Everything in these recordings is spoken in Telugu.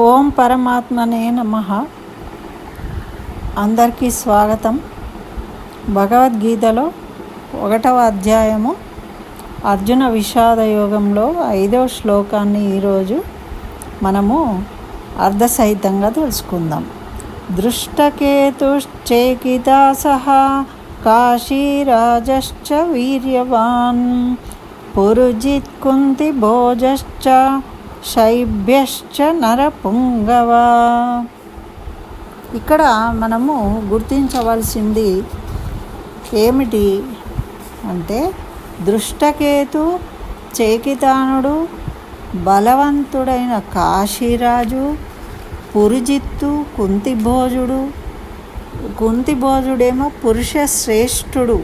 ఓం పరమాత్మనే నమ. అందరికీ స్వాగతం. భగవద్గీతలో ఒకటవ అధ్యాయము అర్జున విషాద యోగంలో ఐదవ శ్లోకాన్ని ఈరోజు మనము అర్ధసహితంగా తెలుసుకుందాం. దృష్టకేతుశ్చేకితాసహ కాశీరాజశ్చ వీర్యవాన్. పురుజిత్ కుంతి భోజశ్చ శైభ్యశ్చ నరపుంగవా. ఇక్కడ మనము గుర్తించవలసింది ఏమిటి అంటే దృష్టకేతు చేకితానుడు బలవంతుడైన కాశీరాజు పురుజిత్తు కుంతిభోజుడు. కుంతిభోజుడేమో పురుష శ్రేష్ఠుడు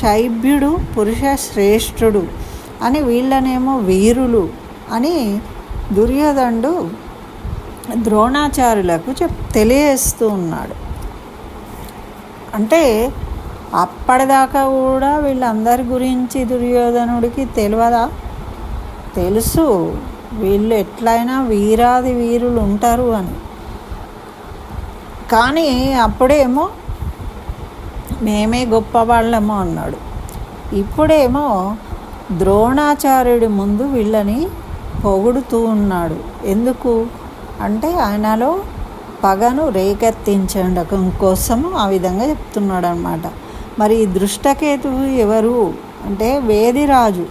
శైభ్యుడు పురుష శ్రేష్ఠుడు అని వీళ్ళనేమో వీరులు అని దుర్యోధనుడు ద్రోణాచార్యులకు చెప్ తెలియజేస్తూ ఉన్నాడు. అంటే అప్పటిదాకా కూడా వీళ్ళందరి గురించి దుర్యోధనుడికి తెలియదా తెలుసు. వీళ్ళు ఎట్లయినా వీరాది వీరులు ఉంటారు అని. కానీ అప్పుడేమో మేమే గొప్పవాళ్ళము అన్నాడు. ఇప్పుడేమో ద్రోణాచార్యుడి ముందు వీళ్ళని పొగుడుతూ ఉన్నాడు. ఎందుకు? అంటే ఆయనలో పగను రేకెత్తించడం కోసం ఆ విధంగా చెప్తున్నాడు అనమాట మరి దృష్టకేతువు ఎవరు? అంటే వేదిరాజు.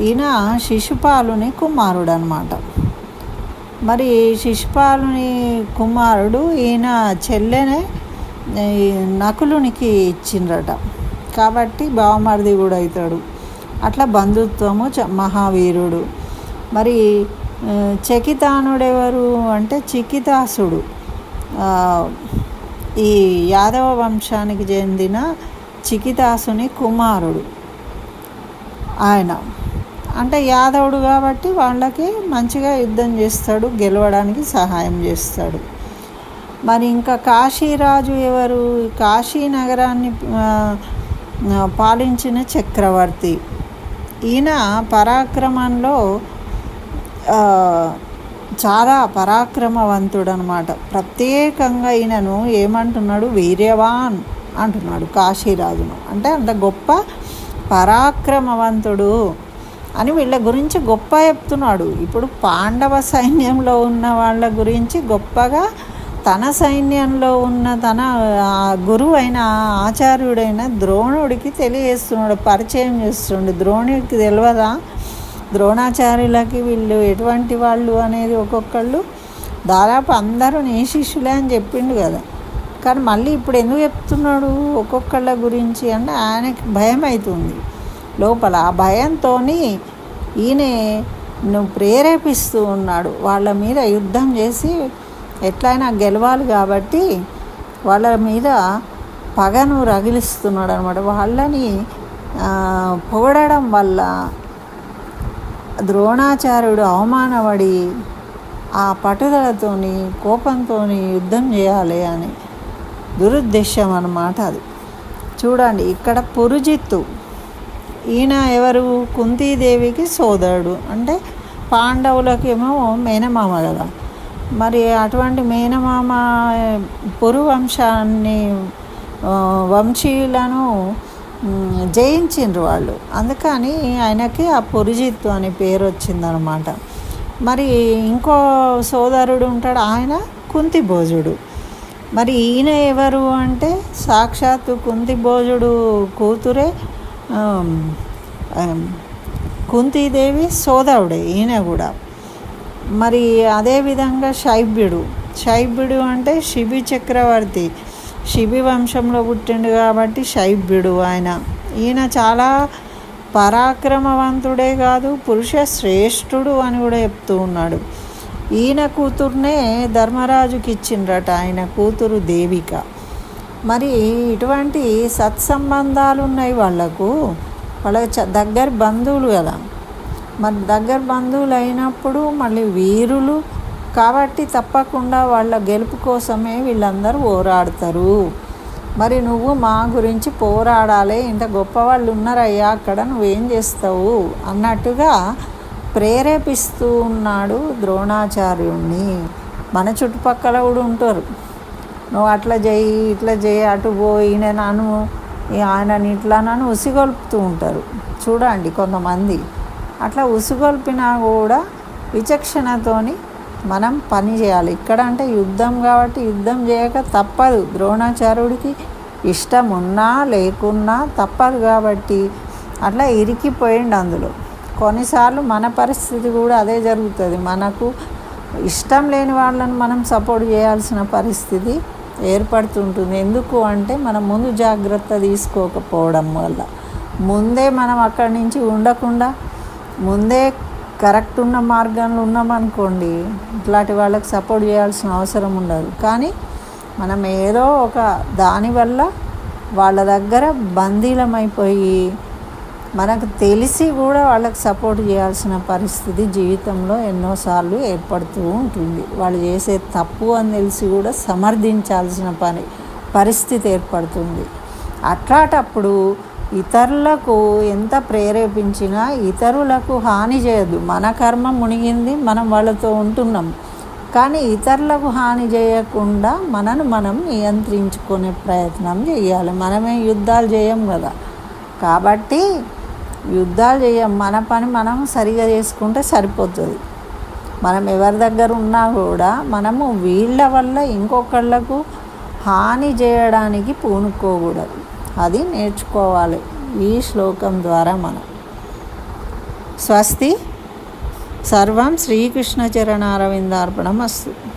ఈయన శిశుపాలుని కుమారుడు అనమాట మరి శిశుపాలుని కుమారుడు ఈయన చెల్లెనే నకులునికి ఇచ్చిండ్రట. కాబట్టి బావమరిది కూడా అవుతాడు. అట్లా బంధుత్వము చ మహావీరుడు. మరి చకితానుడెవరు అంటే చికితాసుడు. ఈ యాదవ వంశానికి చెందిన చికితాసుని కుమారుడు ఆయన. అంటే యాదవుడు కాబట్టి వాళ్ళకి మంచిగా యుద్ధం చేస్తాడు గెలవడానికి సహాయం చేస్తాడు. మరి ఇంకా కాశీరాజు ఎవరు? కాశీ నగరాన్ని పాలించిన చక్రవర్తి. ఈయన పరాక్రమంలో చాలా పరాక్రమవంతుడు అనమాట ప్రత్యేకంగా ఈయనను ఏమంటున్నాడు? వీర్యవాన్ అంటున్నాడు కాశీరాజును. అంటే అంత గొప్ప పరాక్రమవంతుడు అని వీళ్ళ గురించి గొప్ప చెప్తున్నాడు. ఇప్పుడు పాండవ సైన్యంలో ఉన్న వాళ్ళ గురించి గొప్పగా తన సైన్యంలో ఉన్న తన గురువు అయిన ఆచార్యుడైన ద్రోణుడికి తెలియజేస్తున్నాడు పరిచయం చేస్తున్నాడు. ద్రోణుడికి తెలియదా? ద్రోణాచార్యులకి వీళ్ళు ఎటువంటి వాళ్ళు అనేది ఒక్కొక్కళ్ళు దాదాపు అందరూ నీ శిష్యులే అని చెప్పిండు కదా. కానీ మళ్ళీ ఇప్పుడు ఎందుకు చెప్తున్నాడు ఒక్కొక్కళ్ళ గురించి అంటే ఆయనకి భయం అవుతుంది లోపల ఆ భయంతో ఈయన నువ్వు ప్రేరేపిస్తూ ఉన్నాడు. వాళ్ళ మీద యుద్ధం చేసి ఎట్లయినా గెలవాలి కాబట్టి వాళ్ళ మీద పగను రగిలిస్తున్నాడు అనమాట వాళ్ళని పొగడడం వల్ల ద్రోణాచార్యుడు అవమానపడి ఆ పట్టుదలతోని కోపంతో యుద్ధం చేయాలి అని. దురుద్దేశం అన్నమాట అది. చూడండి ఇక్కడ పురుజిత్తు. ఈయన ఎవరు? కుంతీదేవికి సోదరుడు. అంటే పాండవులకేమో మేనమామ కదా. మరి అటువంటి మేనమామ పురు వంశాన్ని వంశీయులను జయించిండ్రు వాళ్ళు. అందుకని ఆయనకి ఆ పొరిజిత్తు అనే పేరు వచ్చిందనమాట. మరి ఇంకో సోదరుడు ఉంటాడు ఆయన కుంతి భోజుడు. మరి ఈయన ఎవరు అంటే సాక్షాత్తు కుంతిభోజుడు కూతురే కుంతీదేవి సోదరుడే ఈయన కూడా. మరి అదేవిధంగా శైభ్యుడు. శైభ్యుడు అంటే శిబి చక్రవర్తి. శిబి వంశంలో పుట్టిండు కాబట్టి శైభ్యుడు ఆయన. ఈయన చాలా పరాక్రమవంతుడే కాదు పురుష శ్రేష్ఠుడు అని కూడా చెప్తూ ఉన్నాడు. ఈయన కూతుర్నే ధర్మరాజుకి ఇచ్చిండ్రట ఆయన కూతురు దేవిక. మరి ఇటువంటి సత్సంబంధాలు ఉన్నాయి వాళ్ళకు వాళ్ళకి దగ్గర బంధువులు కదా. మరి దగ్గర బంధువులు అయినప్పుడు మళ్ళీ వీరులు కాబట్టి తప్పకుండా వాళ్ళ గెలుపు కోసమే వీళ్ళందరూ పోరాడతారు. మరి నువ్వు మా గురించి పోరాడాలి ఇంత గొప్పవాళ్ళు ఉన్నారయ్యా అక్కడ నువ్వేం చేస్తావు? అన్నట్టుగా ప్రేరేపిస్తూ ఉన్నాడు ద్రోణాచార్యుణ్ణి. మన చుట్టుపక్కల కూడా ఉంటారు. నువ్వు అట్లా చేయి ఇట్లా చేయి అటు పోయిన నన్ను ఆయనని ఇట్లా నన్ను ఉసిగొల్పుతూ ఉంటారు. చూడండి కొంతమంది. అట్లా ఉసిగొల్పినా కూడా విచక్షణతోని మనం పని చేయాలి. ఇక్కడ అంటే యుద్ధం కాబట్టి యుద్ధం చేయక తప్పదు. ద్రోణాచార్యుడికి ఇష్టం ఉన్నా లేకున్నా తప్పదు కాబట్టి అట్లా ఇరికిపోయిండు అందులో. కొన్నిసార్లు మన పరిస్థితి కూడా అదే జరుగుతుంది. మనకు ఇష్టం లేని వాళ్ళని మనం సపోర్ట్ చేయాల్సిన పరిస్థితి ఏర్పడుతుంటుంది. ఎందుకు అంటే మనం ముందు జాగ్రత్త తీసుకోకపోవడం వల్ల. ముందే మనం అక్కడి నుంచి ఉండకుండా ముందే కరెక్ట్ ఉన్న మార్గంలో ఉన్నామనుకోండి ఇట్లాంటి వాళ్ళకి సపోర్ట్ చేయాల్సిన అవసరం ఉండదు. కానీ మనం ఏదో ఒక దానివల్ల వాళ్ళ దగ్గర బందీలమైపోయి మనకు తెలిసి కూడా వాళ్ళకి సపోర్ట్ చేయాల్సిన పరిస్థితి జీవితంలో ఎన్నోసార్లు ఏర్పడుతూ ఉంటుంది. వాళ్ళు చేసే తప్పు అని తెలిసి కూడా సమర్థించాల్సిన పని పరిస్థితి ఏర్పడుతుంది. అట్లాటప్పుడు ఇతరులకు ఎంత ప్రేరేపించినా ఇతరులకు హాని చేయదు. మన కర్మ మునిగింది మనం వాళ్ళతో ఉంటున్నాం. కానీ ఇతరులకు హాని చేయకుండా మనను మనం నియంత్రించుకునే ప్రయత్నం చేయాలి. మనమే యుద్ధాలు చేయం కదా. కాబట్టి యుద్ధాలు చేయం. మన పని మనం సరిగా చేసుకుంటే సరిపోతుంది. మనం ఎవరి దగ్గర ఉన్నా కూడా మనము వీళ్ళ వల్ల ఇంకొకళ్ళకు హాని చేయడానికి పూనుకోకూడదు. అది నేర్చుకోవాలి ఈ శ్లోకం ద్వారా మనం. స్వస్తి. సర్వం శ్రీకృష్ణ చరణారవిందార్పణం అస్తు